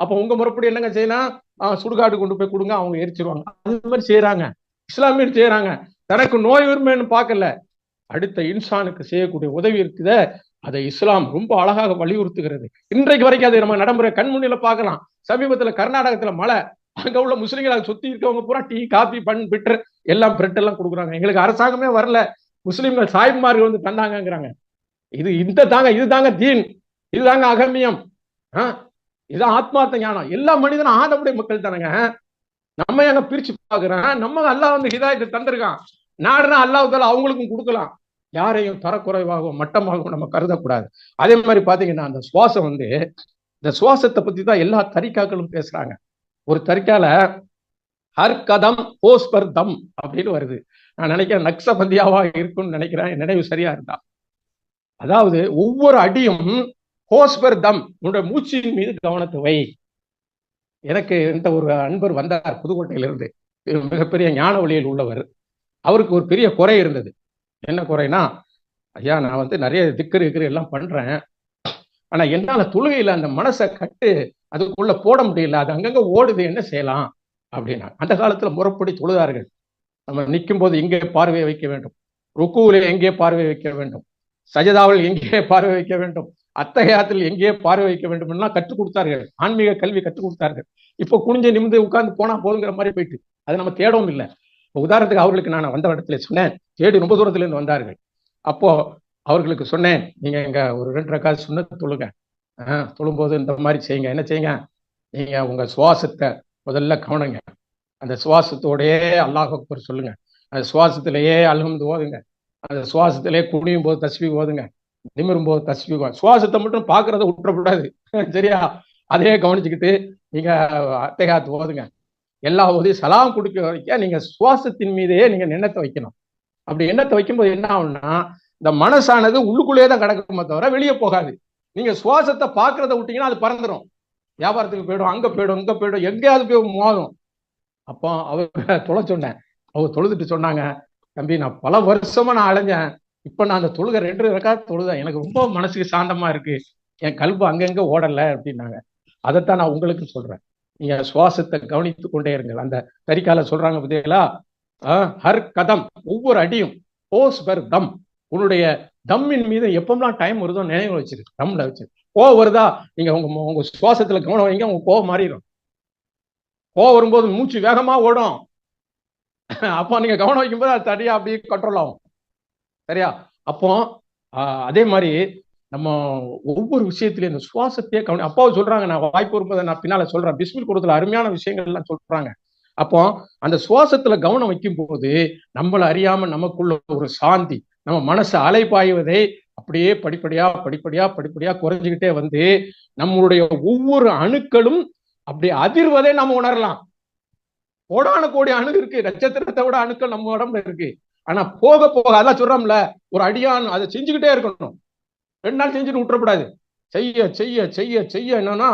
அப்போ உங்க முறைப்படி என்னங்க செய்யணும்? சுடுகாடு கொண்டு போய் கொடுங்க அவங்க எரிச்சிருவாங்க. அது மாதிரி செய்யறாங்க இஸ்லாமியர் செய்யறாங்க தனக்கு நோய் உரிமைன்னு பார்க்கல. அடுத்த இன்சானுக்கு செய்யக்கூடிய உதவி இருக்குத. அதை இஸ்லாம் ரொம்ப அழகாக வலியுறுத்துகிறது. இன்றைக்கு வரைக்கும் அதை நம்ம நடைமுறை கண்முன்னில பார்க்கலாம். சமீபத்துல கர்நாடகத்துல மழை. அங்க உள்ள முஸ்லீம்களை சுத்தி இருக்கவங்க பூரா டீ காபி பன் பிட்டர் எல்லாம் பிரெட் எல்லாம் கொடுக்குறாங்க. எங்களுக்கு அரசாங்கமே வரல. முஸ்லீம்கள் சாய்மார்கள் வந்து தந்தாங்கிறாங்க இது இந்த தாங்க இது தாங்க தீன். இதுதாங்க அகமியம். ஆஹ் இதுதான் ஆத்மார்த்த ஞானம். எல்லா மனிதனும் ஆதமுடைய மக்கள் தானங்க. நம்ம எங்க பிரிச்சு பாக்குறேன் நம்ம அல்லாஹ் வந்து ஹிதாயத்தை தந்திருக்கான். நாடுனா அல்லாஹால அவங்களுக்கும் கொடுக்கலாம். யாரையும் தரக்குறைவாகவும் மட்டமாகவும் நம்ம கருதக்கூடாது. அதே மாதிரி பாத்தீங்கன்னா அந்த சுவாசம் வந்து இந்த சுவாசத்தை பத்தி தான் எல்லா தரிக்காக்களும் பேசுறாங்க. ஒரு தரிக்கால ஹர் கதம் தம் அப்படின்னு வருது. நான் நினைக்கிறேன் நக்சபந்தியாவா இருக்கும்னு நினைக்கிறேன். நினைவு சரியா இருந்தா. அதாவது ஒவ்வொரு அடியும் ஹோஸ்பர் தம் உன்னோட மூச்சின் மீது கவனத்தை வை. எனக்கு இந்த ஒரு அன்பர் வந்தார் புதுக்கோட்டையிலிருந்து. மிகப்பெரிய ஞான வழியில் உள்ளவர். அவருக்கு ஒரு பெரிய குறை இருந்தது. என்ன குறைனா ஐயா நான் வந்து நிறைய திக்கர் இருக்கிற எல்லாம் பண்றேன். ஆனா என்னால தொழுகையில அந்த மனசை கட்டு அதுக்குள்ள போட முடியல. அது அங்கங்க ஓடுது என்ன செய்யலாம்? அப்படின்னா அந்த காலத்துல முறப்படி தொழுதார்கள். நம்ம நிற்கும் போது எங்கே பார்வையை வைக்க வேண்டும். ருக்குவில எங்கே பார்வை வைக்க வேண்டும்? சஜதாவில் எங்கே பார்வை வைக்க வேண்டும்? அத்தகையாத்தில் எங்கே பார்வை வைக்க வேண்டும் எல்லாம் கற்றுக் கொடுத்தார்கள். ஆன்மீக கல்வி கற்றுக் கொடுத்தார்கள். இப்போ குனிஞ்சு நிமிந்து உட்கார்ந்து போனா போதுங்கிற மாதிரி போயிட்டு. அது நம்ம தேடவும் இல்லை. உதாரணத்துக்கு அவர்களுக்கு நான் வந்த இடத்துல சொன்னேன். தேடி ரொம்ப தூரத்துல இருந்து வந்தார்கள். அப்போ அவர்களுக்கு சொன்னேன் நீங்க எங்க ஒரு ரெண்டு ரக்காது சொன்ன தொழுங்க. ஆஹ் தொழும்போது இந்த மாதிரி செய்யுங்க. என்ன செய்யுங்க? நீங்க உங்க சுவாசத்தை முதல்ல கவனிங்க. அந்த சுவாசத்தோடையே அல்லாஹ் சொல்லுங்க. அந்த சுவாசத்திலேயே அல்ஹம்து ஓதுங்க. அந்த சுவாசத்திலே குனியும் போது தஸ்வி ஓதுங்க. நிமிரும்போது போது சுவாசத்தை மட்டும் பாக்குறத விட்டுறக்கூடாது சரியா? அதே கவனிச்சுக்கிட்டு நீங்க அத்தைகாத்து ஓதுங்க எல்லா உதவி சலாம் கொடுக்க வரைக்கும் நீங்க சுவாசத்தின் மீதே நீங்க எண்ணத்தை வைக்கணும். அப்படி எண்ணத்தை வைக்கும்போது என்ன ஆகும்னா இந்த மனசானது உள்ளுக்குள்ளேயே தான் கிடக்குமே தவிர வெளியே போகாது. நீங்க சுவாசத்தை பாக்குறத விட்டீங்கன்னா அது பறந்துடும் வியாபாரத்துக்கு போயிடும் அங்க போயிடும் இங்க போயிடும் எங்கேயாவது போய் மோதும். அப்போ அவ தொலை சொன்னேன். அவ தொழுதுட்டு சொன்னாங்க தம்பி நான் பல வருஷமா நான் அலைஞ்சேன். இப்ப நான் அந்த தொழுகை ரெண்டு ரெக்கார்டு தொழுதேன். எனக்கு ரொம்ப மனசுக்கு சாந்தமா இருக்கு. என் கல்பு அங்கங்க ஓடல அப்படின்னாங்க. அதைத்தான் நான் உங்களுக்கு சொல்றேன். நீங்க சுவாசத்தை கவனித்து கொண்டே இருங்கள். அந்த தரிக்கால சொல்றாங்க பார்த்தீங்களா ஹர் கதம். ஒவ்வொரு அடியும். போஸ் பர் தம். உன்னுடைய தம்மின் மீது எப்பமெல்லாம் டைம் வருதோ நினைவு வச்சிருக்கு தம்ல வச்சு கோவம் வருதா? நீங்க உங்க உங்க சுவாசத்துல கவனம் வைங்க உங்க கோவம் மாறிடும் கோவம் வரும்போது மூச்சு வேகமா ஓடும். அப்போ நீங்க கவனம் வைக்கும்போது அது தடியா அப்படியே கண்ட்ரோல் ஆகும். சரியா? அப்போ அதே மாதிரி நம்ம ஒவ்வொரு விஷயத்திலையும் இந்த சுவாசத்தையே கவனி அப்பாவும் சொல்றாங்க நான் வாய்ப்பு வரும்போது நான் பின்னால சொல்றேன். பிஸ்மில் கொடுத்துல அருமையான விஷயங்கள் எல்லாம் சொல்றாங்க. அப்போ அந்த சுவாசத்துல கவனம் வைக்கும் போது நம்மள அறியாம நமக்குள்ள ஒரு சாந்தி நம்ம மனசு அலைபாய்வதை அப்படியே படிப்படியா படிப்படியா படிப்படியா குறைஞ்சுக்கிட்டே வந்து நம்மளுடைய ஒவ்வொரு அணுக்களும் அப்படி அதிர்வதை நம்ம உணரலாம். கோடான கோடி அணு இருக்கு. நட்சத்திரத்தை விட அணுக்கள் நம்ம உடம்புல இருக்கு. ஆனா போக போக அதான் சொல்றோம்ல ஒரு அடியான் அதை செஞ்சுக்கிட்டே இருக்கணும். ரெண்டு நாள் செஞ்சுட்டு விட்டுறக்கூடாது. செய்ய செய்ய செய்ய செய்ய என்னன்னா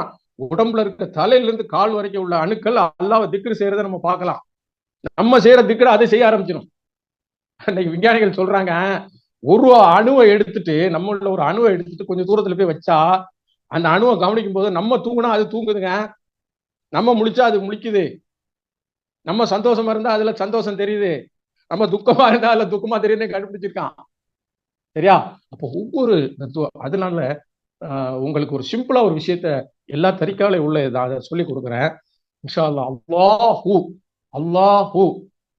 உடம்புல இருக்க தலையில இருந்து கால் வரைக்கும் உள்ள அணுக்கள் அல்லாவ திக்ரு செய்யறத நம்ம பார்க்கலாம். நம்ம செய்யற திக்ரு அதை செய்ய ஆரம்பிச்சிடும். இன்னைக்கு விஞ்ஞானிகள் சொல்றாங்க ஒரு அணுவை எடுத்துட்டு நம்மள ஒரு அணுவை எடுத்துட்டு கொஞ்சம் தூரத்துல போய் வச்சா அந்த அணுவை கவனிக்கும் போது நம்ம தூங்குனா அது தூங்குதுங்க. நம்ம முழிச்சா அது முழிக்குது. நம்ம சந்தோஷமா இருந்தா அதுல சந்தோஷம் தெரியுது. நம்ம துக்கமா இருந்தா இல்ல துக்கமா தெரியும்னு கண்டுபிடிச்சிருக்கான். சரியா? அப்போ ஒவ்வொரு அதனால உங்களுக்கு ஒரு சிம்பிளா ஒரு விஷயத்த எல்லா தரிக்கால உள்ள அதை சொல்லி கொடுக்குறேன். இன்ஷா அல்லா அல்லாஹூ அல்லாஹூ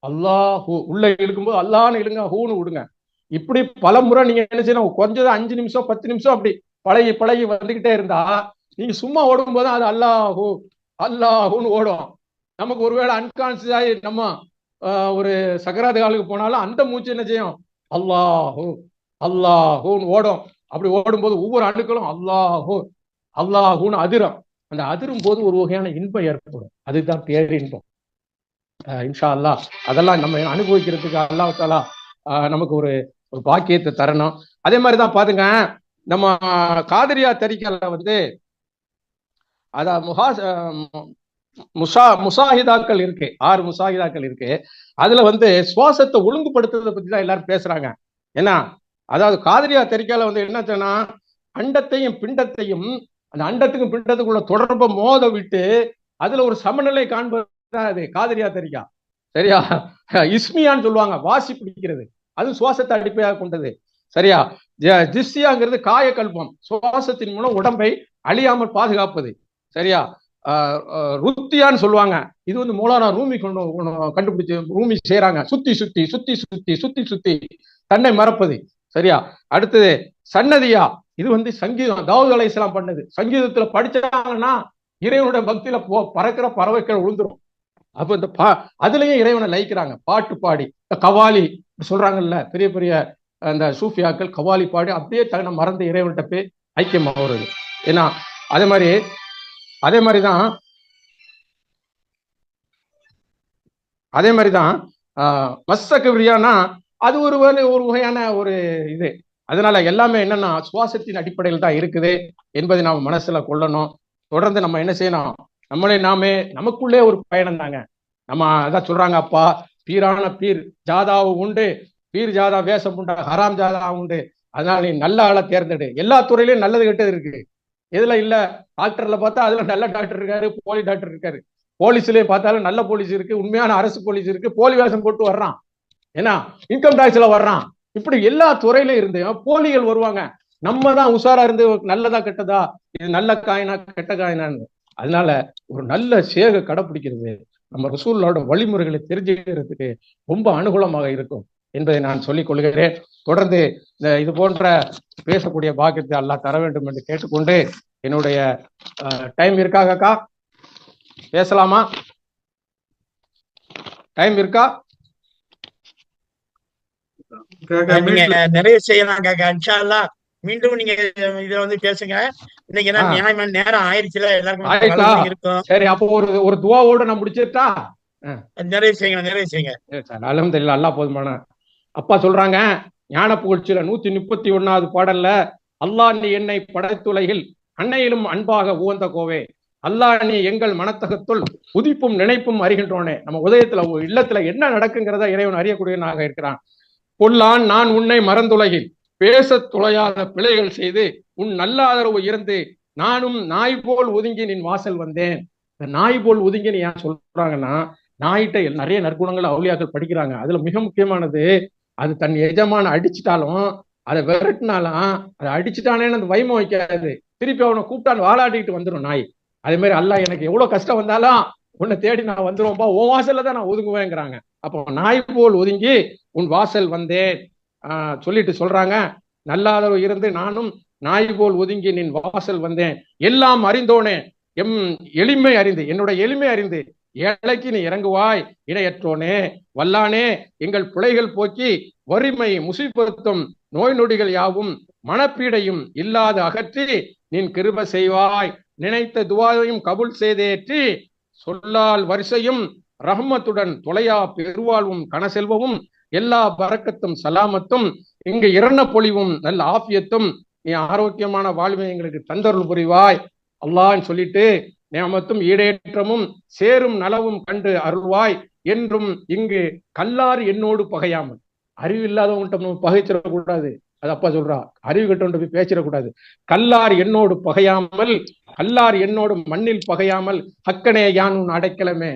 அல்லாஹூ. உள்ள இழுக்கும்போது அல்லான்னு இழுங்க ஹூன்னு விடுங்க. இப்படி பல முறை நீங்க என்ன செய்யணும் கொஞ்சம் அஞ்சு நிமிஷம் பத்து நிமிஷம் அப்படி பழகி பழகி வந்துகிட்டே இருந்தா நீங்க சும்மா ஓடும் போது அது அல்லாஹூ அல்லாஹூன்னு ஓடும். நமக்கு ஒருவேளை அன்கான்சியஸ் ஆகி நம்ம ஒரு சக்கராத காலுக்கு போனாலும் அந்த மூச்சு என்ன செய்யும்? அல்லாஹோ அல்லாஹோன்னு ஓடும். அப்படி ஓடும்போது ஒவ்வொரு அணுக்களும் அல்லாஹோ அல்லாஹூன்னு அதிரும். அந்த அதிரும் போது ஒரு வகையான இன்பம் ஏற்படும். அதுதான் பேரின்பம். இன்ஷா அல்லா அதெல்லாம் நம்ம அனுபவிக்கிறதுக்கு அல்லாஹாலா நமக்கு ஒரு ஒரு பாக்கியத்தை தரணும். அதே மாதிரி தான் பாருங்க நம்ம காதரியா தரிக்கல வந்து அதான் முகா முசா முசாஹிதாக்கள் இருக்கு. ஆறு முசாஹிதாக்கள் இருக்கு. அதுல வந்து சுவாசத்தை ஒழுங்குபடுத்துறதை பத்தி தான் எல்லாரும் பேசுறாங்க. ஏன்னா அதாவது காதரியா தெரிக்கால வந்து என்ன அண்டத்தையும் பிண்டத்தையும் அந்த அண்டத்துக்கும் பிண்டத்துக்குள்ள தொடர்பை மோத விட்டு அதுல ஒரு சமநிலை காண்பது அது காதரியா தெரியா சரியா? இஸ்மியான்னு சொல்லுவாங்க வாசி பிடிக்கிறது. அது சுவாசத்தை அடிப்படையாக கொண்டது. சரியா? ஜ- காயக்கல்பம். சுவாசத்தின் மூலம் உடம்பை அழியாமல் பாதுகாப்பது. சரியா? ருத்தியான்னு சொல்லுவாங்க. இது வந்து மூலானா ரூமி கொண்டு கண்டுபிடிச்சு ரூமி செய்யறாங்க சுத்தி சுத்தி சுத்தி சுத்தி சுத்தி சுத்தி. தன்னை மறப்பது. சரியா? அடுத்தது சன்னதியா. இது வந்து சங்கீதம். தாவூத் அலைஹிஸ்ஸலாம் பண்ணது. சங்கீதத்துல படிச்சாங்கன்னா இறைவனுடைய பக்தியில போ பறக்கிற பறவைகள் விழுந்துரும் அப்ப இந்த பா அதுலயும் இறைவனை லயிக்கிறாங்க. பாட்டு பாடி. இந்த கவாலி சொல்றாங்கல்ல பெரிய பெரிய அந்த சூஃபியாக்கள் கவாலி பாடி அப்படியே தன்னை மறந்து இறைவன்கிட்ட போய் ஐக்கியம் ஆகுறது ஏன்னா அதே மாதிரி அதே மாதிரிதான் அதே மாதிரிதான் ஆஹ் மஸ்ஸ கிப்ரியானா அது ஒரு ஒரு வகையான ஒரு இது. அதனால எல்லாமே என்னன்னா சுவாசத்தின் அடிப்படையில் தான் இருக்குது என்பதை நாம் மனசுல கொள்ளணும். தொடர்ந்து நம்ம என்ன செய்யணும்? நம்மளே நாமே நமக்குள்ளே ஒரு பயணம் தாங்க. நம்ம அதான் சொல்றாங்க அப்பா பீரான பீர் ஜாதாவும் உண்டு பீர் ஜாதா வேஷம் உண்டா ஹராம் ஜாதா உண்டு. அதனால நீ நல்ல ஆளை தேர்ந்தெடு. எல்லா துறையிலையும் நல்லது கெட்டது இருக்கு. எதுல இல்ல? டாக்டர்ல பார்த்தா அதுல நல்ல டாக்டர் இருக்காரு போலி டாக்டர் இருக்காரு. போலீஸ்லயே பார்த்தாலும் நல்ல போலீஸ் இருக்கு உண்மையான அரசு போலீஸ் இருக்கு போலி வேஷம் போட்டு வர்றான். ஏன்னா இன்கம் டாக்ஸ்ல வர்றான். இப்படி எல்லா துறையிலும் இருந்து போலிகள் வருவாங்க. நம்ம தான் உஷாரா இருந்து நல்லதா கெட்டதா இது நல்ல காயினா கெட்ட காயினான்னு. அதனால ஒரு நல்ல சேக கடைப்பிடிக்கிறது நம்ம ரசூல்லோட வழிமுறைகளை தெரிஞ்சுக்கிறதுக்கு ரொம்ப அனுகூலமாக இருக்கும். என்பதை நான் சொல்லிக் கொள்கிறேன். தொடர்ந்து இந்த இது போன்ற பேசக்கூடிய பாக்கியத்தை அல்லாஹ் தர வேண்டும் என்று கேட்டுக்கொண்டு என்னுடைய டைம் இருக்காகக்கா பேசலாமா? டைம் இருக்கா? நிறைய செய்யலாம் காக்கா இன்ஷா அல்லாஹ் மீண்டும் நீங்க இதுல வந்து பேசுங்க. இன்னைக்கு என்ன ஆ. நியாயமான நேரம் ஆயிடுச்சுல எல்லாருக்கும் ஆயிட்டா? கலந்து இருக்கும்? சரி அப்போ ஒரு ஒரு துவாவோட நான் முடிச்சிட்டா? நிறைய செய்யுங்க நிறைய செய்யுங்க. அலமதுல்ல அல்லாஹ் போதுமான அப்பா சொல்றாங்க ஞான புகழ்ச்சியில நூத்தி முப்பத்தி ஒன்னாவது பாடல்ல அல்லாஹ் நீ என்னை படைத்துலகில் அன்னையிலும் அன்பாக உகந்த கோவே அல்லாஹ் நீ எங்கள் மனத்தகத்துள் உதிப்பும் நினைப்பும் அறிகின்றோனே. நம்ம உதயத்துல இல்லத்துல என்ன நடக்குங்கிறத இறைவன் அறியக்கூடியவனாக இருக்கிறான். பொல்லான் நான் உன்னை மறந்துலகில் பேசத் துளையாத பிழைகள் செய்து உன் நல்ல ஆதரவு இருந்து நானும் நாய் போல் ஒதுங்கி நின் வாசல் வந்தேன். நாய் போல் ஒதுங்கி நீ ஏன் சொல்றாங்கன்னா நாயிட்ட நிறைய நற்குணங்கள் அவுளியாக்கள் படிக்கிறாங்க. அதுல மிக முக்கியமானது அது தன் எஜமான அடிச்சிட்டாலும் அதை விரட்டினாலும் அதை அடிச்சுட்டானேன்னு அந்த வைமம் வைக்காது. திருப்பி அவனை கூப்பிட்டான்னு வாழாடிக்கிட்டு வந்துடும் நாய். அதே மாதிரி அல்லாஹ் எனக்கு எவ்வளவு கஷ்டம் வந்தாலும் உன்னை தேடி நான் வந்துருவோம்பா உன் வாசல்ல தான் நான் ஒதுங்குவேங்கிறாங்க. அப்போ நாய் போல் ஒதுங்கி உன் வாசல் வந்தேன். ஆஹ் சொல்லிட்டு சொல்றாங்க. நல்லாதரவு இருந்து நானும் நாய் போல் ஒதுங்கி நின் வாசல் வந்தேன். எல்லாம் அறிந்தோனே எம் எளிமை அறிந்து என்னோட எளிமை அறிந்து ஏழைக்கு நீ இறங்குவாய் இணையற்றோனே வல்லானே எங்கள் பிழைகள் போக்கி வறுமை முசிப்படுத்தும் நோய் நொடிகள் யாவும் மனப்பீடையும் இல்லாது அகற்றி நின் கிருப செய்வாய். நினைத்த துவாவையும் கபுல் செய்தேற்றி சொல்லால் வரிசையும் ரஹ்மத்துடன் தொலையா பெருவாழ்வும் கனசெல்வமும் எல்லா பறக்கத்தும் சலாமத்தும் இங்கு இரண பொழிவும் நல்ல ஆஃபியத்தும் நீ ஆரோக்கியமான வாழ்வை எங்களுக்கு தந்தருள் புரிவாய். அல்லான்னு சொல்லிட்டு நியமத்தும் ஈடேற்றமும் சேரும் நலவும் கண்டு அருள்வாய் என்றும் இங்கு கல்லார் என்னோடு பகையாமல். அறிவு இல்லாதவங்கிட்ட நம்ம பகைச்சிடக்கூடாது. அது அப்பா சொல்றா. அறிவு கிட்ட போய் பேசிடக்கூடாது. கல்லார் என்னோடு பகையாமல் கல்லார் என்னோடு மண்ணில் பகையாமல் ஹக்கனே யான் உன் அடைக்கலமே.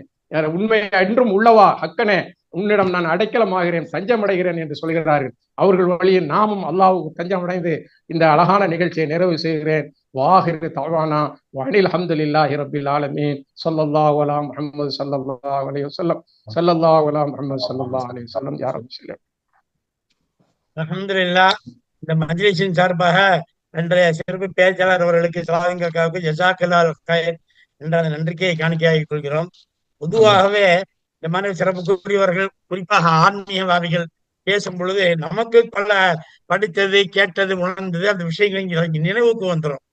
உண்மை என்றும் உள்ளவா? ஹக்கனே உன்னிடம் நான் அடைக்கலமாகிறேன் தஞ்சம் அடைகிறேன் என்று சொல்கிறார்கள். அவர்கள் வழியில் நாமும் அல்லாவுக்கு தஞ்சமடைந்து இந்த அழகான நிகழ்ச்சியை நிறைவு செய்கிறேன். வாஹிரு தவானா வானில் அஹமதுல்லாஹி ரபில் ஆலமீன். சல்லல்லா அலா முஹம்மது சல்லல்லா அலைஹி வஸல்லம். சல்லல்லா அலா முஹம்மது சல்லல்லா அலைஹி வஸல்லம். யா ரப்பி இந்த மஜ்லிஸின் சார்பாக இன்றைய சிறப்பு பேச்சாளர் அவர்களுக்கு சாதங்காவுக்கு ஜசாக்கலால் கயர் என்ற அந்த நன்றிக்கையை காணிக்கையாகிக் கொள்கிறோம். பொதுவாகவே இந்த மாதிரி சிறப்புக்குரியவர்கள் குறிப்பாக ஆன்மீகவாதிகள் பேசும் பொழுது நமக்கு பல படித்தது கேட்டது உணர்ந்தது அந்த விஷயங்கள் இங்க நினைவுக்கு வந்துடும்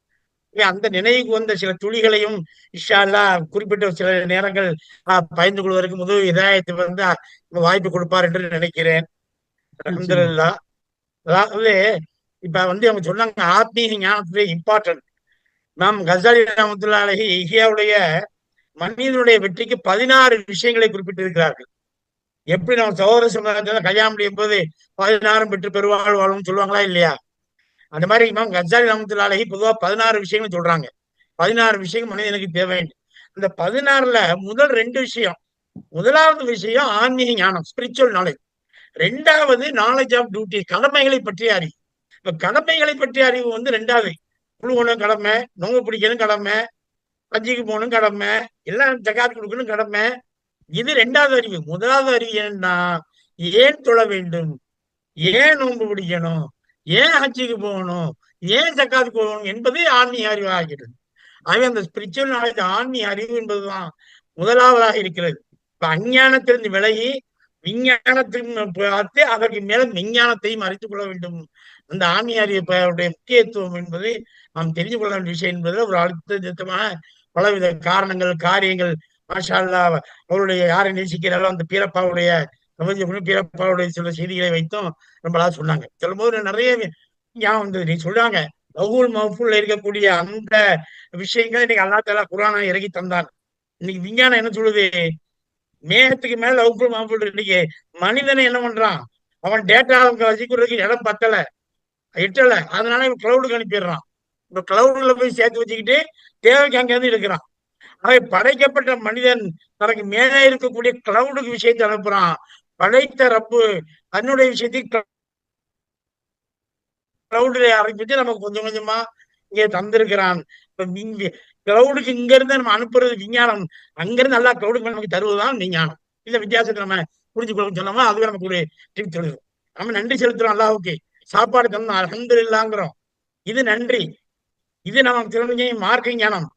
அந்த நினைவுக்கு வந்த சில துளிகளையும் இஷாலா குறிப்பிட்ட சில நேரங்கள் ஆஹ் பயந்து கொள்வதற்கு முதல் இதாயத்தை வந்து வாய்ப்பு கொடுப்பார் என்று நினைக்கிறேன். அதாவது இப்ப வந்து அவங்க சொன்னாங்க ஆத்மீக ஞானத்துடைய இம்பார்ட்டன்ட் நாம் கசாலி ரஹமத்துல்லா இஹியாவுடைய மனிதனுடைய வெற்றிக்கு பதினாறு விஷயங்களை குறிப்பிட்டிருக்கிறார்கள். எப்படி நம்ம சகோதர சமுதாயத்துல கல்யாணம் முடியும் போது பதினாறும் பெற்று பெருவாழ் வாழும் சொல்லுவாங்களா இல்லையா? அந்த மாதிரி இமாம் கசாலி ரஹமத்துல்லா அலஹி பதினாறு விஷயங்கள் சொல்றாங்க. பதினாறு விஷயம் மனிதனுக்கு தேவை அந்த பதினாறுல முதல் ரெண்டு விஷயம் முதலாவது விஷயம் ஆன்மீக ஞானம் ஸ்பிரிச்சுவல் நாலேஜ் ரெண்டாவது நாலேஜ் ஆஃப் டியூட்டி கடமைகளை பற்றிய அறிவு. இப்ப கடமைகளை பற்றிய அறிவு வந்து ரெண்டாவது குழுவணும் கடமை நோங்க பிடிக்கணும் கடமை பஞ்சிக்கு போகணும் கடமை எல்லாம் ஜகாத் கொடுக்கணும் கடமை. இது ரெண்டாவது அறிவு. முதலாவது அறிவு என்னன்னா ஏன் தொழ வேண்டும்? ஏன் நோன்பு பிடிக்கணும்? ஏன் ஹஜ்ஜிக்கு போகணும்? ஏன் ஜக்காத்துக்கு போகணும்? என்பது ஆன்மீக அறிவாகிறது ஆகவே அந்த ஸ்பிரிச்சுவல் நாலேஜ் ஆன்மீக அறிவு என்பதுதான் முதலாவதாக இருக்கிறது. இப்ப அஞ்ஞானத்திலிருந்து விலகி விஞ்ஞானத்தின் பார்த்து அதற்கு மேல விஞ்ஞானத்தையும் அறிந்து கொள்ள வேண்டும். அந்த ஆன்மீக அறிவுடைய முக்கியத்துவம் என்பது நாம் தெரிந்து கொள்ள வேண்டிய விஷயம் என்பதில் ஒரு அழுத்தமான பலவித காரணங்கள் காரியங்கள் மாஷா அவருடைய யாரை நேசிக்கிறாரோ அந்த பீரப்பாவுடைய பிரபஞ்சம் பீரப்பாவுடைய சில செய்திகளை வைத்தும் நம்மளா சொன்னாங்க. சொல்லும்போது நிறைய ஞாபகம் வந்தது. நீ சொல்றாங்க லவ்வுல் மஹ்ஃபூல்ல இருக்கக்கூடிய அந்த விஷயங்கள் இன்னைக்கு அல்லா தாலா குரானா இறக்கி தந்தாங்க. இன்னைக்கு விஞ்ஞானம் என்ன சொல்லுது? மேகத்துக்கு மேல லவ்வுல் மஹ்ஃபூல் இன்னைக்கு மனிதனை என்ன பண்றான்? அவன் டேட்டா வச்சுக்கிறதுக்கு இடம் பத்தல. எட்டல. அதனால இவன் கிளவுடுக்கு அனுப்பிடுறான். இப்ப கிளவுடுல போய் சேர்த்து வச்சுக்கிட்டு தேவைக்கு அங்கேருந்து எடுக்கிறான். ஆக படைக்கப்பட்ட மனிதன் தனக்கு மேலே இருக்கக்கூடிய கிளவுடுக்கு விஷயத்தை அனுப்புறான். படைத்த ரப்பு தன்னுடைய விஷயத்தை கிளவுடுல ஆரம்பிச்சு நமக்கு கொஞ்சம் கொஞ்சமா இங்கே தந்திருக்கிறான். இப்ப கிளவுடுக்கு இங்க இருந்து நம்ம அனுப்புறது விஞ்ஞானம். அங்கிருந்து நல்லா கிளவுடுக்கு நமக்கு தருவதுதான் விஞ்ஞானம். இல்ல வித்தியாசத்தை நம்ம புரிஞ்சு கொள்ள சொன்னோமா? அதுவே நமக்கு ஒரு டிப் சொல்லுது. நம்ம நன்றி செலுத்துறோம் அல்லாஹுக்கு. சாப்பாடு தந்தோம் அலந்து இல்லாங்கிறோம் இது நன்றி. இது நம்ம திருமணி மார்க்க ஞானம்.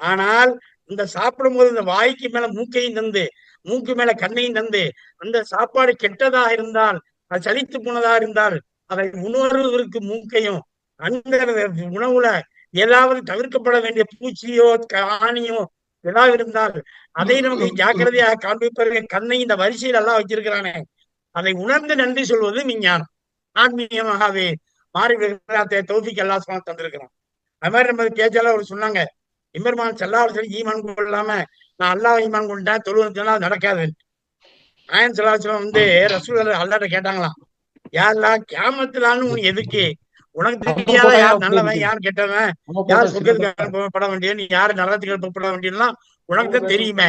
ஆனால் இந்த சாப்பிடும் போது இந்த வாய்க்கு மேல மூக்கையும் தந்து மூக்கு மேல கண்ணையும் தந்து அந்த சாப்பாடு கெட்டதாக இருந்தால் அது சலித்து போனதா இருந்தால் அதை உணர்வதற்கு மூக்கையும் அந்த உணவுல ஏதாவது தவிர்க்கப்பட வேண்டிய பூச்சியோ காணியோ ஏதாவது இருந்தால் அதை நமக்கு ஜாக்கிரதையாக காண்பிப்பதற்கு கண்ணை இந்த வரிசையில் எல்லாம் வச்சிருக்கிறானே. அதை உணர்ந்து நன்றி சொல்வது விஞ்ஞானம். ஆன்மீகமாகவே மாறி தௌஃபிக் அல்லா சுவாமி தந்திருக்கிறான். அது மாதிரி நம்ம கேஜால அவர் சொன்னாங்க இமர்மான் செல்லாவசம் ஈமான் கொள்ளாம நான் அல்லாஹ் ஈமான் கொண்டேன் தொழுவதுனா நடக்காது. ஆயன் செல்லாவசம் வந்து ரசூல் அல்லாட்ட கேட்டாங்களாம். யாரெல்லாம் கேமத்திலான்னு உனக்கு எதுக்கு? உனக்கு தெரியாத யார் நல்லவன் யார் கெட்டவன்? யார் சுகத்துக்கு அனுப்பப்பட வேண்டியது நீ யார் நரகத்துக்கு அனுப்பப்பட வேண்டியதுலாம் உனக்கு தான் தெரியுமே.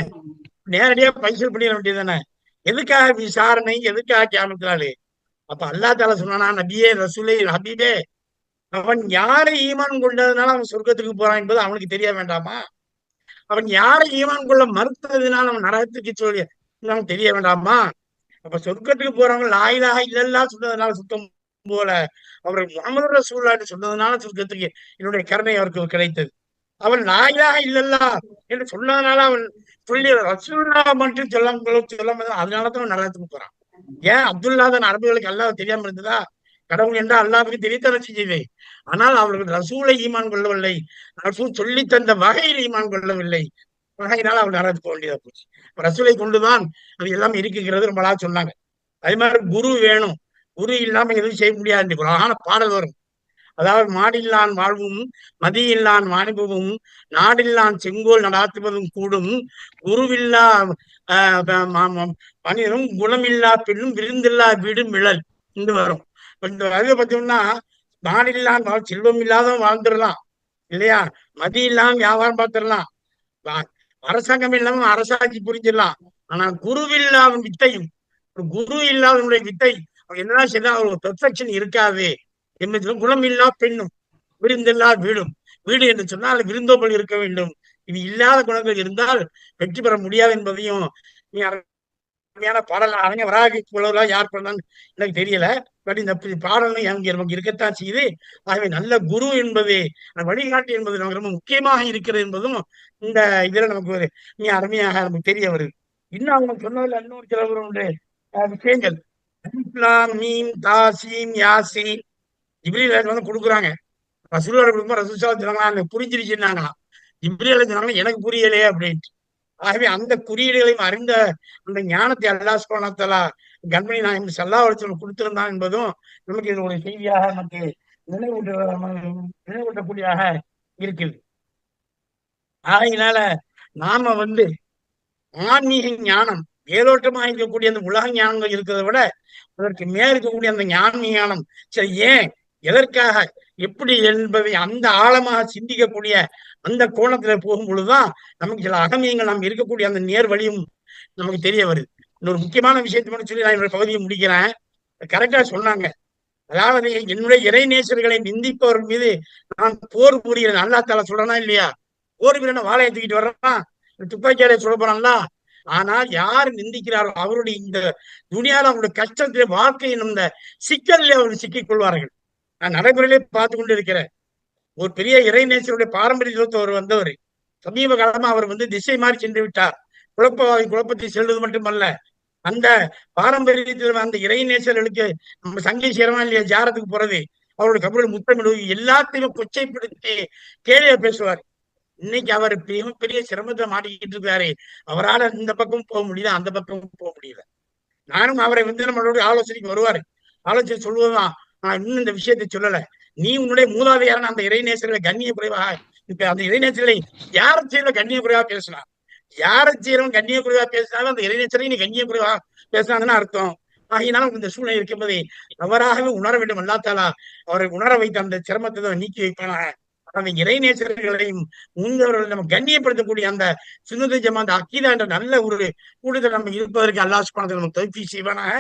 நேரடியா பைசல் பண்ணிட வேண்டியது தானே எதுக்காக விசாரணை எதுக்காக கேமத்தினாலே அப்ப அல்லா தால சொன்னானா நபியே ரசூலே ஹபீபே அவன் யாரை ஈமான் கொண்டதுனால அவன் சொர்க்கத்துக்கு போறான் என்பது அவனுக்கு தெரிய வேண்டாமா? அவன் யாரை ஈமான் கொள்ள மறுத்ததுனால அவன் நரகத்துக்கு சொல்லி நமக்கு தெரிய வேண்டாமா? அப்ப சொர்க்கத்துக்கு போறவங்க லாயிலாக இல்லல்லா சொன்னதுனால சுத்தம் போல. அவர் முகமது ரசூல்லான்னு சொன்னதுனால சொர்க்கத்துக்கு என்னுடைய கருணை அவருக்கு கிடைத்தது. அவன் லாயிலாக இல்லல்லா என்று சொன்னதுனால அவன் சொல்லி ரசூல்லா மட்டும் சொல்ல சொல்ல அதனாலதான் நரகத்துக்கு போறான். ஏன் அப்துல்லா தான் அரபுகளுக்கு அல்லாஹ் தெரியாம இருந்ததா? கடவுள் என்றா அல்லாவுக்கு தெரியத்தான செஞ்சது ஆனால் அவர்கள் ரசூலை ஈமான் கொள்ளவில்லை. ரசூல் சொல்லி தந்த வகையில் ஈமான் கொள்ளவில்லை. வகையினால் அவர் நரகத்துக்கு போக வேண்டியதா போச்சு. ரசூலை கொண்டுதான் அது எல்லாம் இருக்குங்கிறது நம்மளா சொன்னாங்க. அதே மாதிரி குரு வேணும். குரு இல்லாம எதுவும் செய்ய முடியாது. குரான பாடல் வரும். அதாவது மாடில்லான் வாழ்வும் மதியில்லான் வாணிபமும் நாடில்லான் செங்கோல் நடாத்துவதும் கூடும். குருவில்லா மனிதனும் குணமில்லா பெண்ணும் விருந்தில்லா வீடும் மிழல் இன்று வரும். இந்த வகையை பார்த்தோம்னா நாடில்லான் இல்லாம செல்வம் இல்லாதவன் வாழ்ந்துடலாம். இல்லையா? மதி இல்லாம வியாபாரம் பார்த்துடலாம். அரசாங்கம் இல்லாம அரசாட்சி புரிஞ்சிடலாம். ஆனா குருவில்லாத வித்தையும் ஒரு குரு இல்லாதவனுடைய வித்தை என்னதான் செய்தால் ஒரு பெர்ஃபெக்ஷன் இருக்காது. என்பது குணம் இல்லா பெண்ணும் விருந்தில்லா வீடும். வீடு என்று சொன்னால் விருந்தோம்பல் இருக்க வேண்டும். இது இல்லாத குணங்கள் இருந்தால் வெற்றி பெற முடியாது என்பதையும் நீ அருமையான பாடல். அவங்க வராகி புலவர்களா யார் பண்ணான்னு எனக்கு தெரியல. பட் இந்த பாடலும் எனக்கு நமக்கு இருக்கத்தான் செய்யுது. ஆகவே நல்ல குரு என்பது வழிகாட்டு என்பது நமக்கு ரொம்ப முக்கியமாக இருக்கிறது என்பதும் இந்த இதுல நமக்கு ஒரு நீ அருமையாக நமக்கு தெரிய வருது. இன்னும் அவங்க சொன்னதுல இன்னொரு சிலவருடைய விஷயங்கள் மீம் தாசீம் யாசீன். இப்படி வந்து கொடுக்குறாங்க. ரசூலோட கொடுக்கும்போது ரசூசா சொன்னாங்க புரிஞ்சிருச்சுன்னாங்களாம். இப்படி சொன்னாங்க எனக்கு புரியலையே அப்படின்ட்டு. ஆகவே அந்த குறியீடுகளையும் அறிந்த அந்த ஞானத்தை அல்லா சுபானத்தலா கண்மணி நாயம் செல்லா வளர்ச்சி கொடுத்திருந்தான் என்பதும் நமக்கு இது ஒரு செய்தியாக நமக்கு நினைவூட்ட நினைவூட்டக்கூடியதாக இருக்குது ஆகையினால நாம வந்து ஆன்மீக ஞானம் ஏதோட்டமாக இருக்கக்கூடிய அந்த உலக ஞானங்கள் இருக்கிறத விட அதற்கு மேல் இருக்கக்கூடிய அந்த ஞான ஞானம் சரி ஏன் எதற்காக எப்படி என்பதை அந்த ஆழமாக சிந்திக்கக்கூடிய அந்த கோணத்துல போகும் பொழுதுதான் நமக்கு சில அகமியங்கள் நாம் இருக்கக்கூடிய அந்த நேர் வழியும் நமக்கு தெரிய வருது. இன்னொரு முக்கியமான விஷயத்தை மட்டும் சொல்லி நான் என்னோட பகுதியை முடிக்கிறேன். கரெக்டா சொன்னாங்க. அதாவது என்னுடைய இறைநேசர்களை நிந்திப்பவர் மீது நான் போர் புரிகிறேன். அல்லா தால சொல்றனா இல்லையா? போர் வீரனை வாழையை தூக்கிட்டு வர்றான்? துப்பாக்கியாலே சொல்ல போறான்ல? ஆனால் யார் நிந்திக்கிறாரோ அவருடைய இந்த துணியால அவருடைய கஷ்டத்திலே வாழ்க்கையின் இந்த சிக்கலில் அவர் சிக்கிக் கொள்வார்கள். நான் நடைமுறையிலே பார்த்து கொண்டு இருக்கிறேன் ஒரு பெரிய இறைநேசருடைய அவர் வந்தவர். சமீப காலமா அவர் வந்து திசை மாறி சென்று விட்டார். குழப்பவாதி குழப்பத்தை செல்வது மட்டுமல்ல அந்த பாரம்பரியத்தில் அந்த இறைநேசர்களுக்கு நம்ம சங்கை சேரமா இல்லையா ஜாரத்துக்கு போறது அவருடைய கபரில் முத்தமிடுவது எல்லாத்தையுமே கொச்சைப்படுத்தி கேலியா பேசுவார். இன்னைக்கு அவர் மிகப்பெரிய சிரமத்தை மாட்டிக்கிட்டு இருக்காரு. அவரால் இந்த பக்கம் போக முடியல அந்த பக்கம் போக முடியல. நானும் அவரை வந்து நம்மளோட ஆலோசனைக்கு வருவாரு. ஆலோசனை சொல்லுவதுதான். நான் இன்னும் இந்த விஷயத்தை சொல்லலை. நீ உன்னுடைய மூதாதையான அந்த இறைநேசர்களை கண்ணிய குறைவாக இப்ப அந்த இறைநேசர்களை யார செய்யல கண்ணிய குறைவா பேசினா? யார செய்யறவன் கண்ணிய குறைவா பேசினாலும் அந்த இறைநேசரை நீ கண்ணிய குறைவா பேசினாங்கன்னு அர்த்தம். ஆகினாலும் இந்த சூழ்நிலை இருக்கும்போதே அவராகவே உணர வேண்டும். அல்லாத்தாலா அவரை உணர வைத்த அந்த சிரமத்தை நீக்கி நீக்கி நம்ம இறை நேசர்களையும் முன்னவர்கள் நம்ம கண்ணியப்படுத்தக்கூடிய அந்த சுந்தர ஜமா அந்த அக்கீதா என்ற நல்ல ஒரு கூடுதல் நம்ம இருப்பதற்கு அல்லாஹ் பணத்தை நம்ம தொகுப்பி செய்வானாக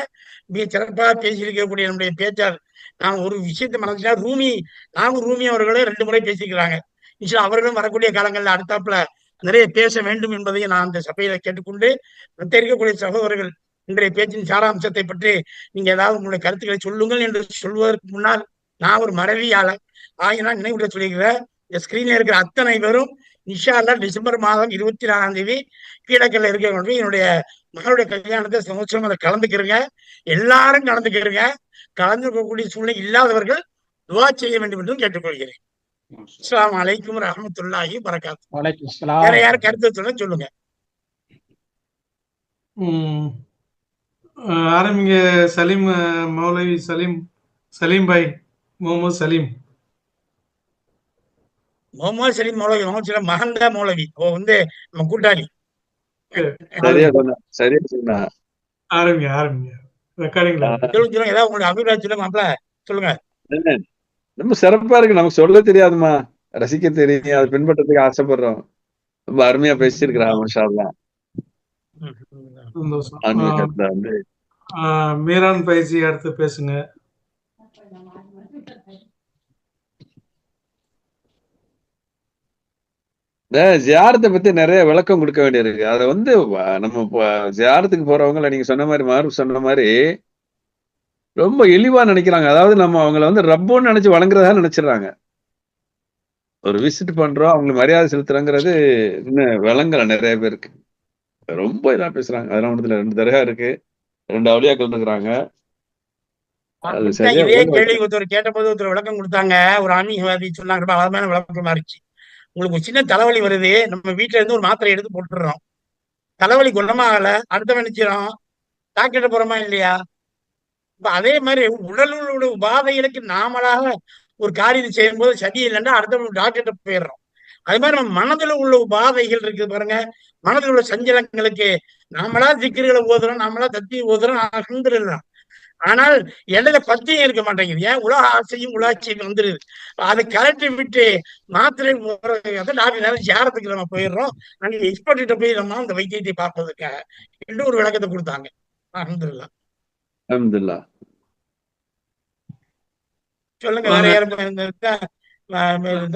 மிக சிறப்பாக பேசியிருக்கக்கூடிய நம்முடைய பேச்சார் நான் ஒரு விஷயத்தை மனசுனா ரூமி நாமும் ரூமி அவர்களே ரெண்டு முறை பேசிக்கிறாங்க. நிச்சயம் அவர்களும் வரக்கூடிய காலங்களில் அடுத்தாப்புல நிறைய பேச வேண்டும் என்பதையும் நான் அந்த சபையில கேட்டுக்கொண்டு மற்ற இருக்கக்கூடிய சகோதரர்கள் இன்றைய பேச்சின் சாராம்சத்தை பற்றி நீங்க ஏதாவது உங்களுடைய கருத்துக்களை சொல்லுங்கள் என்று சொல்வதற்கு முன்னால் நான் ஒரு மறவியாளர் ஆகினால் நினைவுட சொல்லிக்கிறேன் இந்த ஸ்கிரீன்ல இருக்கிற அத்தனை பேரும் நிஷாலா டிசம்பர் மாதம் இருபத்தி நாலாம் தேதி கீழக்கல்ல இருக்க என்னுடைய மகளுடைய கல்யாணத்தை சமோச்சரம் அதை கலந்துக்கிறங்க எல்லாரும் கலந்துக்கிறங்க கலந்துக்கக்கூடிய சூழ்நிலை இல்லாதவர்கள் துவா செய்ய வேண்டும் என்றும் கேட்டுக்கொள்கிறேன். அஸ்லாம் அலைக்கும் ரஹமத்துல்லாஹி வரகாத்து வலைக்கும் வேற யாரும் கருத்து சொல்ல சொல்லுங்க. ஆரம்பிங்க சலீம் மௌலவி சலீம் சலீம் பாய் முகமது சலீம். முகமது சலீம் மௌலவி முகமது சலீம் மகந்தா மௌலவி. ஓ வந்து நம்ம கூட்டாளி. சரியா சொன்ன சரியா சொன்ன. ஆரம்பிங்க ஆரம்பிங்க. சொல்லுங்க ஏதாவது உங்களுடைய அபிப்பிராயம் சொல்லுங்க மாப்பிள. சொல்லுங்க. ரொம்ப சிறப்பா இருக்கு. நமக்கு சொல்ல தெரியாதுமா ரசிக்க தெரியும். அதை பின்பற்றதுக்கு ஆசைப்படுறோம். ரொம்ப அருமையா பேசியிருக்கிறா மஷா அல்லாஹ். சந்தோஷம். ஆன்மீக அஹ், கருத்துல வந்து. அஹ், மீரான் பயிற்சி அடுத்து பேசுங்க. இந்த ஜியாரத்தை பத்தி நிறைய விளக்கம் கொடுக்க வேண்டியிருக்கு. அதை வந்து நம்ம ஜியாரத்துக்கு போறவங்கள நீங்க சொன்ன மாதிரி மாறு சொன்ன மாதிரி ரொம்ப இழிவா நினைக்கிறாங்க. அதாவது நம்ம அவங்கள வந்து ரப்புன்னு நினைச்சு வணங்குறதா நினைச்சிடுறாங்க. ஒரு விசிட் பண்றோம் அவங்களுக்கு மரியாதை செலுத்துறங்கிறது இன்னும் விளங்கல நிறைய பேருக்கு. ரொம்ப இதா பேசுறாங்க. அதெல்லாம் ரெண்டு தரகா இருக்கு. ரெண்டு அவலியாக்கள் இருக்கிறாங்க. கேட்டபோது ஒருத்தர் விளக்கம் கொடுத்தாங்க. ஒரு ஆன்மீகவாதி சொன்னாங்க. விளக்கமா இருந்துச்சு. உங்களுக்கு ஒரு சின்ன தலைவலி வருது நம்ம வீட்டுல இருந்து ஒரு மாத்திரை எடுத்து போட்டுடுறோம். தலைவலி குணமாகல அடுத்த நினைச்சிடும் டாக்டர் போறோமா இல்லையா? இப்ப அதே மாதிரி உடலுடைய உபாதைகளுக்கு நாமளாக ஒரு காரியத்தை செய்யும் போது சரி இல்லைன்னா அடுத்த டாக்டர்கிட்ட போயிடுறோம். அது மாதிரி நம்ம மனதுல உள்ள உபாதைகள் இருக்குது பாருங்க. மனதில் உள்ள சஞ்சலங்களுக்கு நாமளா சிக்கர்களை ஓதுறோம் நாமளா தத்தி ஓதுறோம் அகந்துடலாம் ஆனால் இடையில பத்தியும் இருக்க மாட்டேங்குது. ஏன்? உலக ஆசையும் உலாட்சியும் வந்துருது. அதை கலட்டி விட்டு மாத்திரை போடுறது டாக்டர் நேரம் ஜாரத்துக்கு நம்ம போயிடுறோம். அங்க எக்ஸ்பர்ட்ட போய் நம்ம அந்த வைத்தியத்தை பார்ப்பதற்காக என்று ஒரு விளக்கத்தை கொடுத்தாங்க. அஹமதுல்லா அல்ஹம்துலில்லாஹ் சொல்லுங்க வேற யாரும் இருந்தா,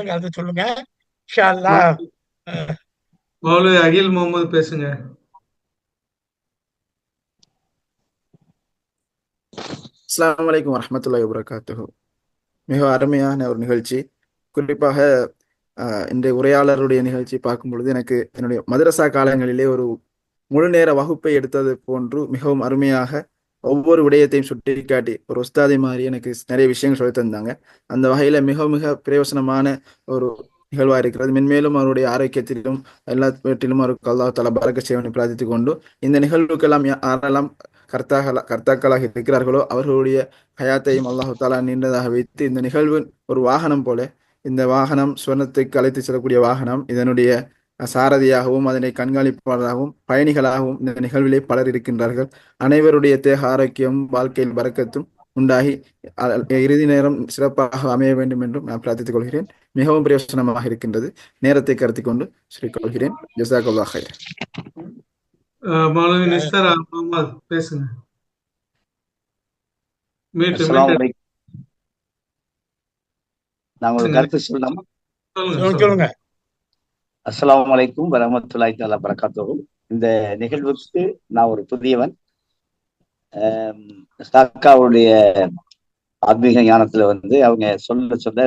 கருத்து சொல்லுங்க. இன்ஷா அல்லாஹ். மௌலவி அகில் முகமது பேசுங்க. அஸ்லாம் வலைக்கம் வரஹ்மத்துல்லாஹி வபரகாத்து மிக அருமையான ஒரு நிகழ்ச்சி. குறிப்பாக ஆஹ், இன்றைய உரையாளருடைய நிகழ்ச்சி பார்க்கும் பொழுது எனக்கு என்னுடைய மதரசா காலங்களிலே ஒரு முழு நேர வகுப்பை எடுத்தது போன்று மிகவும் அருமையாக ஒவ்வொரு விடயத்தையும் சுட்டிக்காட்டி ஒரு உஸ்தாதி மாதிரி எனக்கு நிறைய விஷயங்கள் சொல்லி தந்தாங்க. அந்த வகையில மிக மிக பிரயோசனமான ஒரு நிகழ்வாக இருக்கிறது. மென்மேலும் அவருடைய ஆரோக்கியத்திலும் எல்லாவற்றிலும் அவருக்கு அல்லாஹ் தலா பறக்க செய்வனை பிரார்த்தித்துக் கொண்டு இந்த நிகழ்வுக்கெல்லாம் யாரெல்லாம் கர்த்தாக்களா கர்த்தாக்களாக இருக்கிறார்களோ அவர்களுடைய ஹயாத்தையும் அல்லாஹு தாலா நீண்டதாக வைத்து இந்த நிகழ்வு ஒரு வாகனம் போல இந்த வாகனம் சுவர்ணத்துக்கு அழைத்து செல்லக்கூடிய வாகனம் இதனுடைய சாரதியாகவும் அதனை கண்காணிப்பாளராகவும் பயணிகளாகவும் இந்த நிகழ்விலே பலர் இருக்கின்றார்கள். அனைவருடைய தேக ஆரோக்கியமும் வாழ்க்கையில் பறக்கத்தும் உண்டாகி இறுதி நேரம் சிறப்பாக அமைய வேண்டும் என்றும் நான் பிரார்த்தித்துக் கொள்கிறேன் மிகவும் பிரயோசனமாக இருக்கின்றது. நேரத்தை கருத்தில் கொண்டு சொல்லிக் கொள்கிறேன் ஜசாகுல்லா ஹைர் பேசுங்க. நான் ஒரு கருத்து சொல்லலாமா. சொல்லுங்க அலைக்கும் வரஹ்மத்துல்லாஹி தஆலா பரக்காத்துஹு இந்த நிகழ்வுக்கு நான் ஒரு புதியவன். சாக்காவுடைய ஆத்மீக ஞானத்துல வந்து அவங்க சொல்ல சொல்ல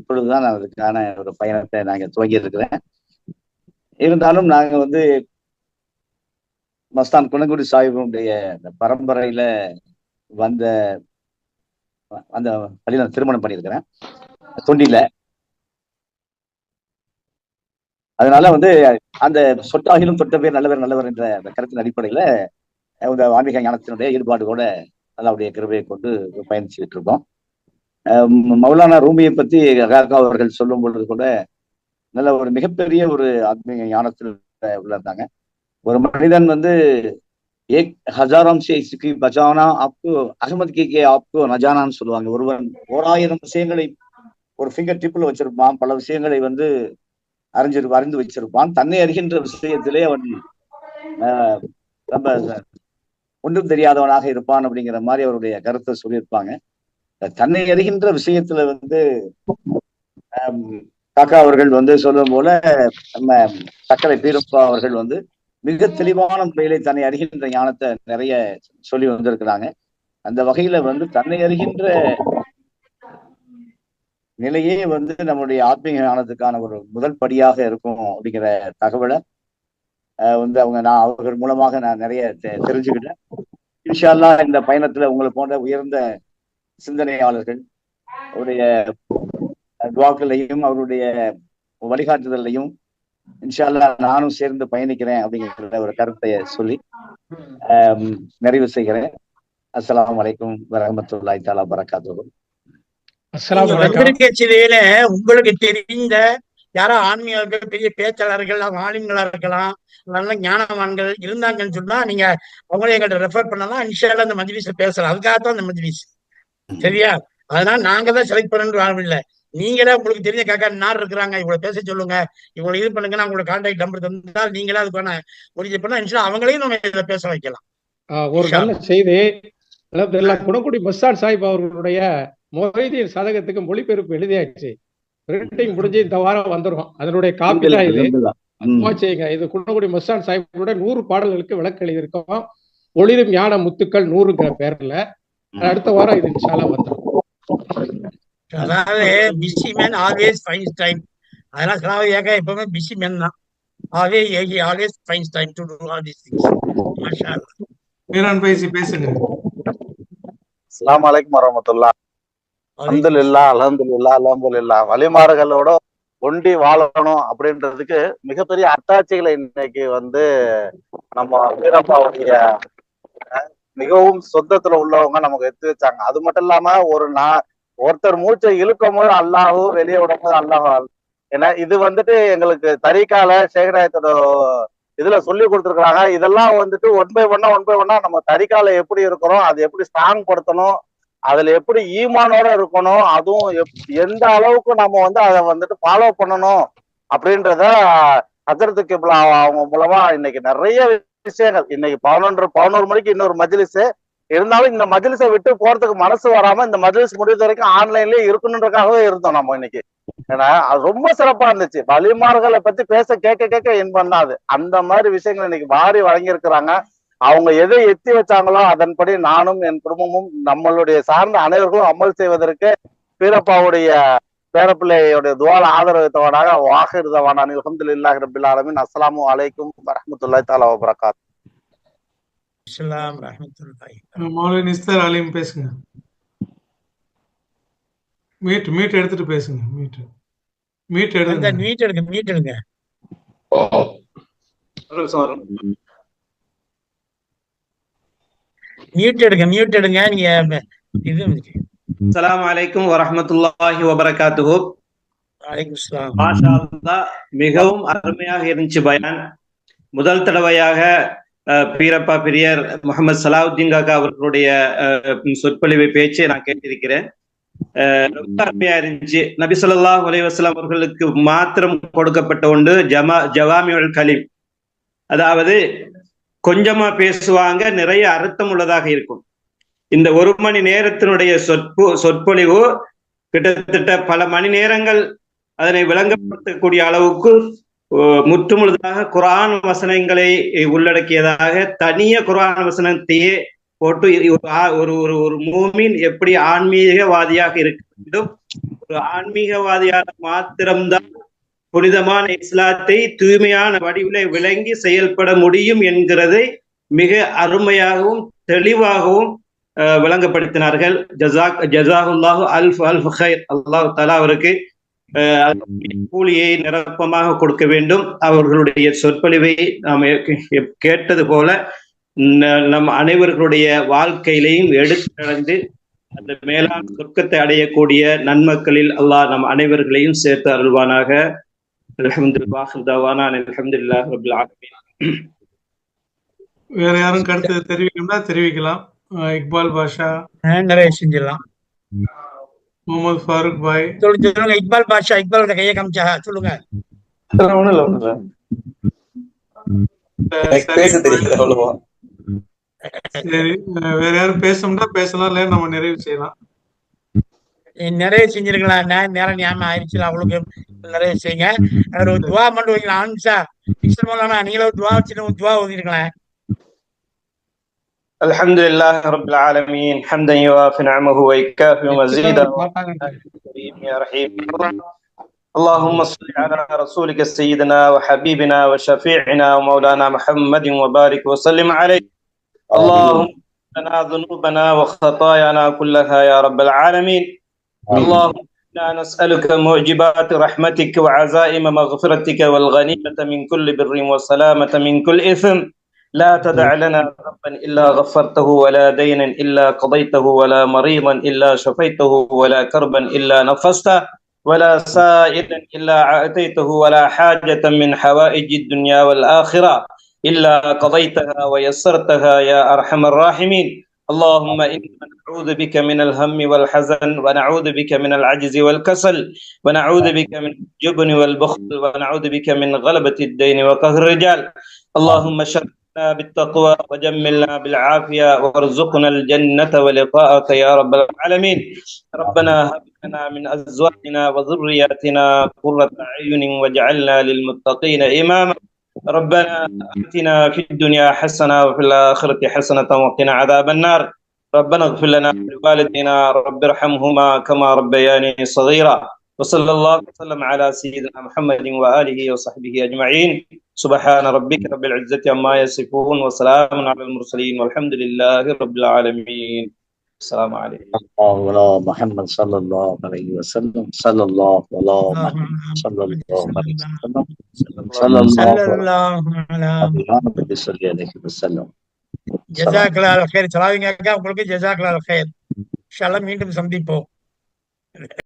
இப்பொழுதுதான் நான் அதுக்கான ஒரு பயணத்தை நாங்க துவங்கி இருக்கிறேன். இருந்தாலும் நாங்க வந்து மஸ்தான் குணங்குடி சாஹிபுடைய அந்த பரம்பரையில வந்த அந்த பள்ளியில நான் திருமணம் பண்ணியிருக்கிறேன். தொண்டில அதனால வந்து அந்த சொட்டாகிலும் தொட்ட பேர் நல்லவர் நல்லவர் என்ற அந்த கருத்தின் அடிப்படையில இந்த ஆன்மீக ஞானத்தினுடைய ஈடுபாடுகளோட அல்லாவுடைய கிருபையை கொண்டு பயணிச்சுக்கிட்டு இருக்கோம். அஹ் மௌலானா ரூமியை பத்தி காக்கா அவர்கள் சொல்லும் பொழுது கூட நல்ல ஒரு மிகப்பெரிய ஒரு ஆத்மீக ஞானத்தில் இருந்தாங்க ஒரு மனிதன் வந்து ஏக் ஹஜாராம் சே பஜானா ஆப்கோ அகமது கே கே ஆப்கோ நஜானான்னு சொல்லுவாங்க. ஒருவன் ஓராயிரம் விஷயங்களை ஒரு ஃபிங்கர் டிப்பில் வச்சிருப்பான். பல விஷயங்களை வந்து அறிஞ்சிரு அறிந்து வச்சிருப்பான். தன்னை அறிகின்ற விஷயத்திலே அவன் ஆஹ், ரொம்ப ஒன்றும் தெரியாதவனாக இருப்பான் அப்படிங்கிற மாதிரி அவருடைய கருத்தை சொல்லியிருப்பாங்க. தன்னை அறிகின்ற விஷயத்துல வந்து காக்கா அவர்கள் வந்து சொல்லும் போல நம்ம சக்கரை பீரப்பா அவர்கள் வந்து மிக தெளிவான முறையிலே தன்னை அறிகின்ற ஞானத்தை நிறைய சொல்லி வந்திருக்கிறாங்க. அந்த வகையில வந்து தன்னை அறிகின்ற நிலையே வந்து நம்முடைய ஆத்மீக ஞானத்துக்கான ஒரு முதல் படியாக இருக்கும் அப்படிங்கிற தகவலை வந்து அவங்க நான் அவர்கள் மூலமாக நான் நிறைய தெ- தெரிஞ்சுக்கிட்டேன். இன்ஷா அல்லாஹ் இந்த பயணத்துல உங்களை போன்ற உயர்ந்த சிந்தனையாளர்கள் அவருடைய துவாக்களையும் அவருடைய வழிகாட்டுதலையும் இன்ஷா அல்லாஹ் நானும் சேர்ந்து பயணிக்கிறேன் அப்படிங்கிற ஒரு கருத்தை சொல்லி நிறைவு செய்கிறேன். அஸ்ஸலாமு அலைக்கும் வரஹ்மத்துல்லாஹி தஆலா வரகாத்துஹு அஸ்ஸலாமு நீங்க அலைக்கும். வந்திருக்க சிலையில உங்களுக்கு தெரிந்த யாரோ ஆன்மீகர்கள் பெரிய பேச்சாளர்கள் ஆளுங்களா இருக்கலாம் நல்ல ஞானவான்கள் இருந்தாங்கன்னு சொன்னா நீங்க அவங்களே எங்கள்ட்ட ரெஃபர் பண்ணலாம். இன்ஷால்லா அந்த மஜ்லிஸ்ல பேசலாம். அதுக்காகத்தான் அந்த மஜ்லிஸ். சரியா? அதனால நாங்க தான் செலக்ட் பண்ணணும் இல்ல. நீங்களே உங்களுக்கு தெரிஞ்ச காக்கா நார் இருக்கிறாங்க இவ்வளவு பேச சொல்லுங்க. இவ்வளவு இது பண்ணுங்க நான் உங்களோட கான்டாக்ட் நம்பர் தந்தால் நீங்களே அதுக்கான முடிஞ்ச பண்ணா இன்ஷா அவங்களையும் நம்ம இதுல பேச வைக்கலாம். ஒரு நல்ல செய்தி. குணக்குடி மஸ்தான் சாஹிப் அவர்களுடைய மொஹிதீன் சதகத்துக்கு மொழிபெயர்ப்பு எழுதியாச்சு. பிரிண்டிங் முடிஞ்சு இந்த வாரம் வந்துரும் அதனுடைய காப்பி தான் இது. செய்யுங்க இது குணக்குடி மஸ்தான் நூறு பாடல்களுக்கு விளக்கு எழுதியிருக்கோம். ஒளிரும் ஞான முத்துக்கள் நூறுங்கிற பேர்ல. அடுத்த வாரம் இது இன்ஷால்லா வந்துரும். அதாவது busy man always finds time அதெல்லாம் சலாவதியாக எப்பவுமே பிஸி மேன் தான். ஆவே ஏகி always finds time to to all these things மாஷா அல்லாஹ். மீரான் பேசி பேசுங்க. அஸ்ஸலாமு அலைக்கும் வரமத்துல்லா அல்ஹம்துலில்லாஹ் அல்ஹம்துலில்லாஹ் அலம்புலில்லா வழிமாறுகளோட ஒண்டி வாழணும் அப்படின்றதுக்கு மிகப்பெரிய அத்தாட்சிகளை இன்னைக்கு வந்து நம்ம வீரப்பாவுடைய மிகவும் சொந்தத்துல உள்ளவங்க நமக்கு எடுத்து வச்சாங்க. அது மட்டும் இல்லாம ஒரு நா ஒருத்தர் மூச்சை இழுக்கும் போது அல்லாஹோ வெளியே விடும் போது அல்லாஹ் ஏன்னா இது வந்துட்டு எங்களுக்கு தரிகால சேகராயத்தோட இதுல சொல்லி கொடுத்துருக்காங்க இதெல்லாம் வந்துட்டு ஒன் பை ஒன்னா ஒன் பை ஒன்னா நம்ம தரிகால எப்படி இருக்கிறோம் அது எப்படி ஸ்ட்ராங் படுத்தணும் அதுல எப்படி ஈமானோட இருக்கணும் அதுவும் எப்- எந்த அளவுக்கு நம்ம வந்து அதை வந்துட்டு ஃபாலோ பண்ணணும் அப்படின்றத ஹசரத்து கிப்லா அவங்க மூலமா இன்னைக்கு நிறைய விஷயங்கள். இன்னைக்கு பதினொன்று பதினோரு மணிக்கு இன்னொரு மஜ்லிஸ். இருந்தாலும் இந்த மஜ்லிஸை விட்டு போறதுக்கு மனசு வராம இந்த மஜ்லிஸ் முடிந்த வரைக்கும் ஆன்லைன்லயே இருக்கணுன்றக்காகவே இருந்தோம் நம்ம இன்னைக்கு. ஏன்னா அது ரொம்ப சிறப்பா இருந்துச்சு. வழிமார்களை பத்தி பேச கேட்க கேட்க இன்பம் தான் அது. அந்த மாதிரி விஷயங்கள் இன்னைக்கு வாரி வழங்கியிருக்கிறாங்க. அவங்க எதை எத்தி வச்சாங்களோ அதன்படி நானும் என் குடும்பமும் நம்மளுடைய சார்ந்த அனைவர்களும் அமல் செய்வதற்கு பீரப்பாவுடைய பேரப்பிள்ளையுடைய துவால ஆதரவத்தவனாக வாகிருதவான அலமதுல்லாஹி ரபில் ஆலமின். அஸ்ஸலாமு அலைக்கும் வரஹ்மத்துல்லாஹி தஆலா வபரகாத். பேசுங்க. மீட் மீட் எடுத்துட்டு பேசுங்க மீட். மீட் எடுங்க. மீட் எடுங்க மீட் எடுங்க மியூட் எடுங்க மியூட் எடுங்க. நீங்க இது அஸ்ஸலாமு அலைக்கும் வரஹ்மத்துல்லாஹி வபரகாத்துஹு. மிகவும் அருமையாக இருந்துச்சு பயான். முதல் தடவையாக பீரப்பா பெரியார் முகமது சலாவுத்தீன் காக்கா அவர்களுடைய சொற்பொழிவை பேச்சை நான் கேட்டிருக்கிறேன். ரொம்ப அருமையா இருந்துச்சு. நபி ஸல்லல்லாஹு அலைஹி வஸல்லம் அவர்களுக்கு மாத்திரம் கொடுக்கப்பட்ட ஒன்று ஜமா ஜவாமியுல் கலீம். அதாவது கொஞ்சமா பேசுவாங்க நிறைய அர்த்தம் உள்ளதாக இருக்கும். இந்த ஒரு மணி நேரத்தினுடைய சொற்பு சொற்பொழிவு கிட்டத்தட்ட பல மணி நேரங்கள் அதனை விளங்கப்படுத்தக்கூடிய அளவுக்கு முற்றுமுழுதாக குரான் வசனங்களை உள்ளடக்கியதாக தனிய குரான் வசனத்தையே போட்டு ஒரு ஒரு ஒரு ஒரு மூமின் எப்படி ஆன்மீகவாதியாக இருக்க வேண்டும்? ஒரு ஆன்மீகவாதியாக மாத்திரம்தான் புனிதமான இஸ்லாத்தை தூய்மையான வடிவிலே விளங்கி செயல்பட முடியும் என்கிறதை மிக அருமையாகவும் தெளிவாகவும் விளங்கப்படுத்தினார்கள். ஜசாக் ஜசாகுல்லாஹு அல்ஃப் அல்ஃப் ஹைர் அல்லாஹ் தலா அவருக்கு கூலியை நிரப்பமாக கொடுக்க வேண்டும். அவர்களுடைய சொற்பொழிவை நாம் கேட்டது போல நம் அனைவர்களுடைய வாழ்க்கையிலையும் எடுத்து நடந்து அந்த மேலாண் சொர்க்கத்தை அடையக்கூடிய நன்மக்களில் அல்லாஹ் நம் அனைவர்களையும் சேர்த்து அருள்வானாக. அல்ஹம்துலில்லாஹ் தவானா அல்ஹம்துலில்லாஹ் ரபில் ஆலமீன். வேற யாரும் கருத்து தெரிவிக்கணும்னா தெரிவிக்கலாம். இக்பால் பாஷா. நிறைய செஞ்சிடலாம். முகமது ஃபாரூக் பாய். சொல்லுங்க இக்பால் பாஷா இக்பால் கையை காமிச்சா சொல்லுங்க. ஒண்ணும் இல்ல ஒண்ணும் இல்ல. சரி வேற யாரும் பேசணும்னா பேசலாம் இல்ல நம்ம நிறைவு செய்யலாம். நிறைய செஞ்சிருக்கலாம் நே- நேரம் ஞாபகம் ஆயிடுச்சு அவளுக்கு நிறைய செய்யுங்க ஒரு துவா மட்டும் வைக்கலாம் ஆன்சா மிக்சர் பண்ணலாம் நீங்களும் ஒரு துவா வச்சுட்டு ஒரு துவா ஓதிருக்கலாம் الحمد لله رب العالمين حمدا يوافي نعمه ويكافئ مزيدا كريم يا رحيم اللهم صل على رسولك سيدنا وحبيبنا وشفيعنا ومولانا محمد وبارك وسلم عليه اللهم اغفر لنا ذنوبنا وخطايانا كلها يا رب العالمين اللهم إنا نسألك معجبات رحمتك وعزائم مغفرتك والغنيمة من كل بر والسلامه من كل إثم. لا تدع لنا ذنبا إلا غفرته ولا دينا إلا قضيته ولا مريضا إلا شفيته ولا كربا إلا نفسته ولا سائلا إلا اعطيته ولا حاجة من حوائج الدنيا والآخرة إلا قضيتها ويسرتها يا أرحم الراحمين. اللهم أنا نعوذ بك من الهم والحزن ونعوذ بك من العجز والكسل ونعوذ بك من الجبن والبخل ونعوذ بك من غلبة الدين وقهر الرجال. اللهم شرفنا بالتقوى وجملنا بالعافية وارزقنا الجنة ولقاءك يا رب العالمين. ربنا هب لنا من أزواجنا وذرياتنا قرة أعين واجعلنا للمتقين إماما. ربنا آتنا في الدنيا حسنة وفي الآخرة حسنة وقنا عذاب النار. ربنا اغفر لنا ولوالدينا رب ارحمهما كما ربياني صغيرا. وصلى الله وسلم على سيدنا محمد وآله وصحبه أجمعين. سبحان ربك رب العزة عما يصفون وسلام على المرسلين والحمد لله رب العالمين. السلام عليكم على محمد صلى الله عليه وسلم صلى الله على محمد صلى الله عليه وسلم صلى الله சல்லல்லாஹு அலா عليه وسلم ஜஸாக்கலா அல் ஹைர் சலாவிங்க அக்கா உங்களுக்கு ஜஸாக்கலா அல் ஹைர் இன்ஷா அல்லாஹ் மீண்டும் சந்திப்போம்